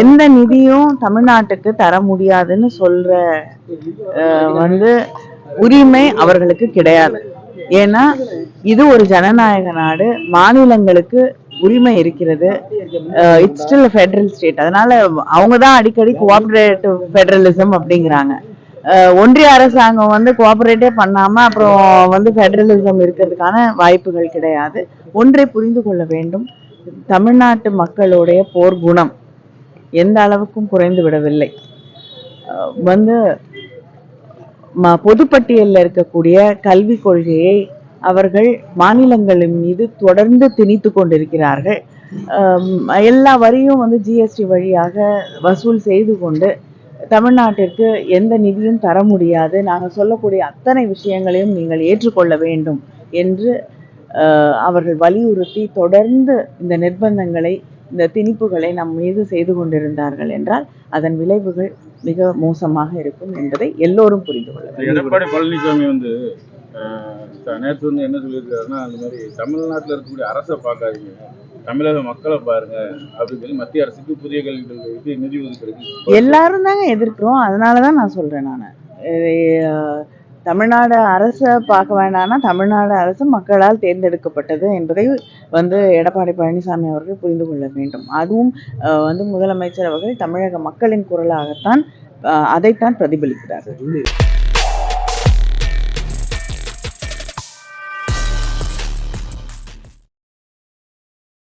எந்த நிதியும் தமிழ்நாட்டுக்கு தர முடியாதுன்னு சொல்ற வந்து உரிமை அவர்களுக்கு கிடையாது. ஏன்னா இது ஒரு ஜனநாயக நாடு மாநிலங்களுக்கு உரிமை இருக்கிறது. இட்ஸ் ஸ்டில் ஃபெடரல் ஸ்டேட் அதனால அவங்க தான் அடிக்கடி கோஆபரேட்டிவ் ஃபெடரலிசம் அப்படிங்கிறாங்க. ஒன்றிய அரசாங்கம் வந்து கோஆபரேட்டே பண்ணாம அப்புறம் வந்து ஃபெடரலிசம் இருக்கிறதுக்கான வாய்ப்புகள் கிடையாது. ஒன்றை புரிந்து கொள்ள வேண்டும். தமிழ்நாட்டு மக்களுடைய போர் குணம். எந்த அளவுக்கும் குறைந்து விடவில்லை. வந்து ம- பொதுப்பட்டியலில் இருக்கக்கூடிய கல்விக் கொள்கையை அவர்கள் மாநிலங்களின் மீது தொடர்ந்து திணித்து கொண்டிருக்கிறார்கள். எல்லா வரியும் வந்து ஜிஎஸ்டி வழியாக வசூல் செய்து கொண்டு தமிழ்நாட்டிற்கு எந்த நிதியும் தர முடியாது. நாங்கள் சொல்லக்கூடிய அத்தனை விஷயங்களையும் நீங்கள் ஏற்றுக்கொள்ள வேண்டும் என்று அஹ், அவர்கள் வலியுறுத்தி தொடர்ந்து இந்த நிர்பந்தங்களை இந்த திணிப்புகளை நம் மீது செய்து கொண்டிருந்தார்கள் என்றால் அதன் விளைவுகள் மிக மோசமாக இருக்கும் என்பதை எல்லோரும் புரிந்து கொள்ள. எடப்பாடி பழனிசாமி வந்து நேத்து வந்து என்ன சொல்லியிருக்காருன்னா அந்த மாதிரி தமிழ்நாட்டில் இருக்கக்கூடிய அரசை பார்க்காதீங்க. தமிழக மக்களை பாருங்க அப்படின்னு சொல்லி மத்திய அரசுக்கு புதிய கல்வி கொள்கை இது நிதி ஒதுக்கீடு எல்லாரும் தாங்க எதிர்க்கிறோம். அதனால தான் நான் சொல்றேன் நான். தமிழ்நாடு அரசை பார்க்க வேண்டாம்னா தமிழ்நாடு அரசு மக்களால் தேர்ந்தெடுக்கப்பட்டது என்பதை வந்து எடப்பாடி பழனிசாமி அவர்கள் புரிந்து கொள்ள வேண்டும். அதுவும் வந்து முதலமைச்சர் அவர்கள் தமிழக மக்களின் குரலாகத்தான் அதைத்தான் பிரதிபலிக்கிறார்